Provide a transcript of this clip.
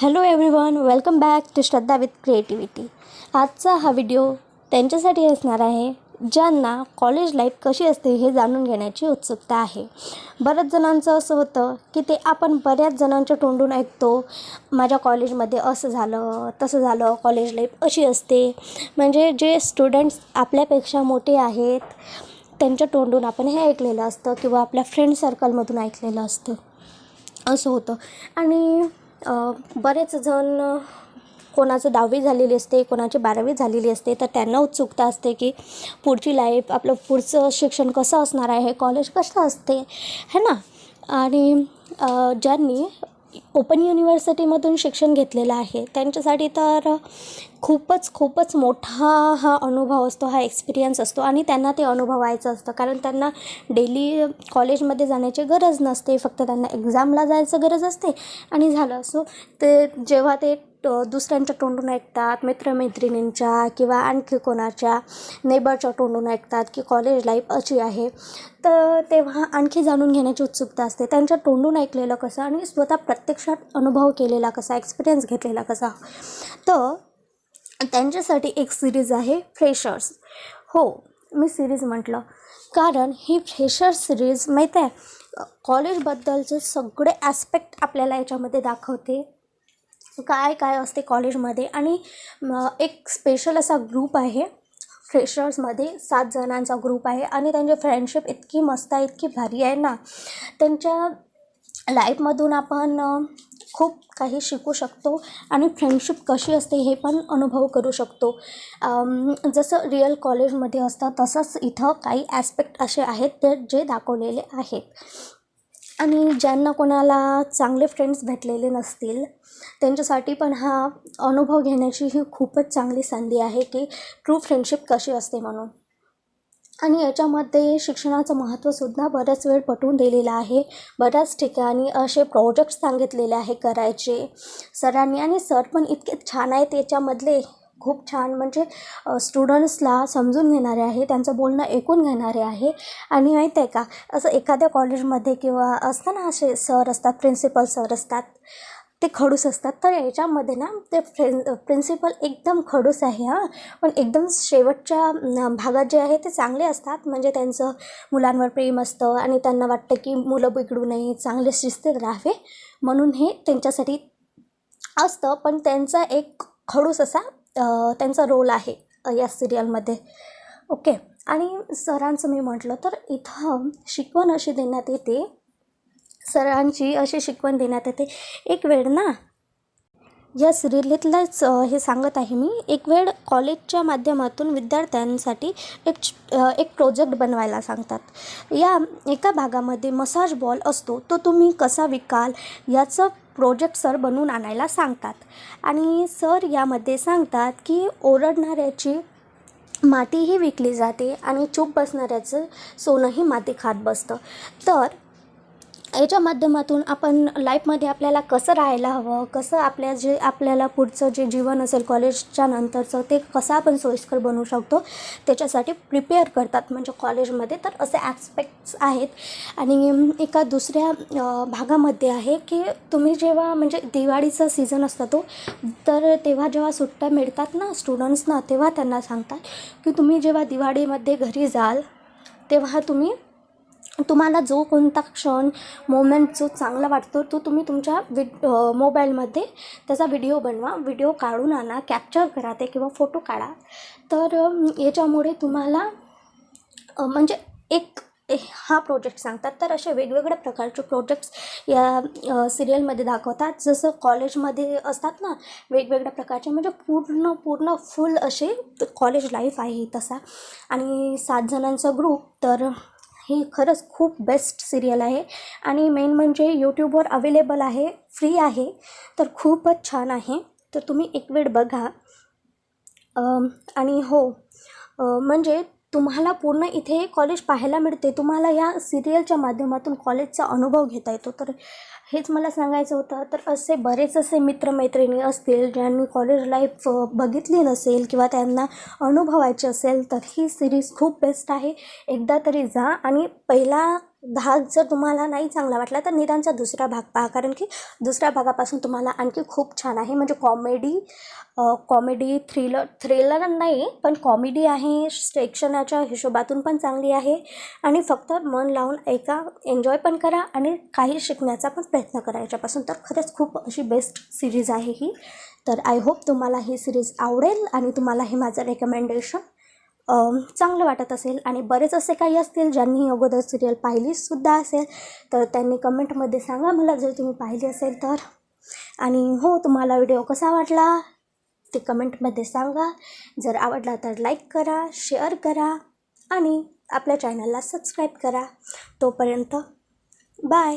Hello everyone welcome back to Shraddha with creativity आजचा हा video त्यांच्यासाठी असणार आहे ज्यांना कॉलेज लाईफ कशी असते हे जाणून घेण्याची उत्सुकता आहे. बऱ्याच जणांचं असं होतं की ते आपण बऱ्याच जणांच्या तोंडून ऐकतो माझ्या कॉलेजमध्ये असं झालं तसं झालं कॉलेज लाईफ अशी असते. म्हणजे जे स्टुडंट्स आपल्यापेक्षा मोठे आहेत त्यांच्या तोंडून आपण हे ऐकलेलं असतं किंवा आपल्या फ्रेंड सर्कलमधून ऐकलेलं असतं. असं होतं. आणि बरेच जण कोणाचं दहावी झालेली असते कोणाची बारावी झालेली असते तर त्यांना उत्सुकता असते की पुढची लाईफ आपलं पुढचं शिक्षण कसं असणार आहे कॉलेज कसं असते है ना? आणि ज्यांनी ओपन युनिव्हर्सिटीमधून शिक्षण घेतलेलं आहे. त्यांच्यासाठी तर खूपच खूपच मोठा हा अनुभव असतो हा एक्सपिरियन्स असतो आणि त्यांना ते अनुभवायचं असतं. कारण त्यांना डेली कॉलेजमध्ये जाण्याची गरज नसते. फक्त त्यांना एक्झामला जायचं गरज असते आणि झालं. सो ते जेव्हा ते दुसऱ्यांच्या तोंडून ऐकतात मित्रमैत्रिणींच्या किंवा आणखी कोणाच्या नेबरच्या तोंडून ऐकतात की कॉलेज लाईफ अशी आहे. तर तेव्हा आणखी जाणून घेण्याची उत्सुकता असते. त्यांच्या तोंडून ऐकलेलं कसं आणि स्वतः प्रत्यक्षात अनुभव केलेला कसा एक्सपिरियन्स घेतलेला कसा. तर त्यांच्यासाठी एक सिरीज आहे फ्रेशर्स हो मी सिरीज म्हटलं. कारण ही फ्रेशर सिरीज माहीत आहे कॉलेजबद्दलचे सगळे ॲस्पेक्ट आपल्याला याच्यामध्ये दाखवते. काय काय असते कॉलेजमध्ये आणि एक स्पेशल असा ग्रुप आहे फ्रेशर्समध्ये सात जणांचा ग्रुप आहे आणि त्यांची फ्रेंडशिप इतकी मस्त आहे इतकी भारी आहे ना. त्यांच्या लाईफमधून आपण खूप काही शिकू शकतो आणि फ्रेंडशिप कशी असते हे पण अनुभव करू शकतो. जसं रिअल कॉलेजमध्ये असतं तसंच इथं काही ॲस्पेक्ट असे आहेत ते जे दाखवलेले आहेत. आणि ज्यांना कोणाला चांगले फ्रेंड्स भेटलेले नसतील त्यांच्यासाठी पण हा अनुभव घेण्याची ही खूपच चांगली संधी आहे की ट्रू फ्रेंडशिप कशी असते म्हणून. आणि याच्यामध्ये शिक्षणाचं महत्त्वसुद्धा बऱ्याच वेळ पटवून दिलेलं आहे. बऱ्याच ठिकाणी असे प्रोजेक्ट्स सांगितलेले आहे करायचे. सरांनी आणि सर पण इतके छान आहेत याच्यामधले. खूप छान म्हणजे स्टुडंट्सला समजून घेणारे आहे त्यांचं बोलणं ऐकून घेणारे आहे. आणि माहीत आहे का असं एखाद्या कॉलेजमध्ये किंवा असतं ना असे सर असतात प्रिन्सिपल सर असतात ते खडूस असतात. तर याच्यामध्ये ना ते फ्रें प्रिन्सिपल एकदम खडूस आहे हां. पण एकदम शेवटच्या भागात जे आहे ते चांगले असतात. म्हणजे त्यांचं मुलांवर प्रेम असतं आणि त्यांना वाटतं की मुलं बिघडू नये चांगले शिस्तीत राहावे. म्हणून हे त्यांच्यासाठी असतं. पण त्यांचा एक खडूस असा त्यांचा रोल आहे या सिरियलमध्ये ओके आणि सरांचं मी म्हटलं तर इथं शिकवण अशी देण्यात येते. सरांची अशी शिकवण देण्यात येते. एक वेळ ना या सिरियलीतलंच हे सांगत आहे मी. एक वेळ कॉलेजच्या माध्यमातून विद्यार्थ्यांसाठी एक एक प्रोजेक्ट बनवायला सांगतात. या एका भागामध्ये मसाज बॉल असतो. तो तुम्ही कसा विकाल? याचं प्रोजेक्ट सर बनवून आणायला सांगतात. आणि सर यामध्ये सांगतात की ओरडणाऱ्याची मातीही विकली जाते आणि चूप बसणाऱ्याचं सोनंही माती खात बसतं. तर याच्या माध्यमातून आपण लाईफमध्ये आपल्याला कसं राहायला हवं कसं आपल्या जे आपल्याला पुढचं जे जीवन असेल कॉलेजच्या नंतरचं ते कसं आपण सोयीस्कर बनवू शकतो त्याच्यासाठी प्रिपेअर करतात. म्हणजे कॉलेजमध्ये तर असे ॲस्पेक्ट्स आहेत. आणि एका दुसऱ्या भागामध्ये आहे की तुम्ही जेव्हा म्हणजे दिवाळीचा सीझन असतो तो तर तेव्हा जेव्हा सुट्ट्या मिळतात ना स्टुडंट्सना तेव्हा त्यांना सांगतात की तुम्ही जेव्हा दिवाळीमध्ये घरी जाल तेव्हा तुम्ही तुम्हाला जो कोणता क्षण मोमेंट जो चांगला वाटतो तो तुम्ही तुमच्या विड मोबाईलमध्ये त्याचा व्हिडिओ बनवा. व्हिडिओ काढून आणा कॅप्चर करा ते किंवा फोटो काढा. तर याच्यामुळे तुम्हाला म्हणजे एक हा प्रोजेक्ट सांगतात. तर असे वेगवेगळ्या प्रकारचे प्रोजेक्ट्स या सिरियलमध्ये दाखवतात. जसं कॉलेजमध्ये असतात ना वेगवेगळ्या प्रकारचे म्हणजे पूर्ण पूर्ण फुल असे कॉलेज लाईफ आहे तसा. आणि सात जणांचा ग्रुप तर ही खरंच खूप बेस्ट सिरियल आहे. आणि मेन म्हणजे यूट्यूबवर अवेलेबल आहे फ्री आहे तर खूपच छान आहे. तर तुम्ही एक वेळ बघा. आणि हो म्हणजे तुम्हाला पूर्ण इथे कॉलेज पाहायला मिळते. तुम्हाला या सिरियलच्या माध्यमातून कॉलेजचा अनुभव घेता येतो. तर हेच मला सांगायचं होतं. तर असे बरेच असे मित्रमैत्रिणी असतील ज्यांनी कॉलेज लाईफ बघितली नसेल किंवा त्यांना अनुभवायची असेल तर ही सिरीज खूप बेस्ट आहे. एकदा तरी जा आणि पहिला भाग जर तुम्हाला नाही चांगला वाटला तर निदानचा दुसरा भाग पहा. कारण की दुसऱ्या भागापासून तुम्हाला आणखी खूप छान आहे. म्हणजे कॉमेडी कॉमेडी थ्रिलर थ्रिलर नाही पण कॉमेडी आहे. शिक्षणाच्या हिशोबातून पण चांगली आहे. आणि फक्त मन लावून ऐका एन्जॉय पण करा आणि काही शिकण्याचा पण प्रयत्न करा. याच्यापासून तर खरंच खूप अशी बेस्ट सिरीज आहे ही. तर आय होप तुम्हाला ही सिरीज आवडेल आणि तुम्हाला हे माझं रेकमेंडेशन चांगलं वाटत असेल आणि बरेच असे काही असतील ज्यांनी अगोदर सिरियल पाहिलीसुद्धा असेल तर त्यांनी कमेंटमध्ये सांगा मला जर तुम्ही पाहिली असेल तर. आणि हो तुम्हाला व्हिडिओ कसा वाटला ते कमेंटमध्ये सांगा. जर आवडला तर लाईक करा शेअर करा आणि आपल्या चॅनलला सबस्क्राईब करा. तोपर्यंत बाय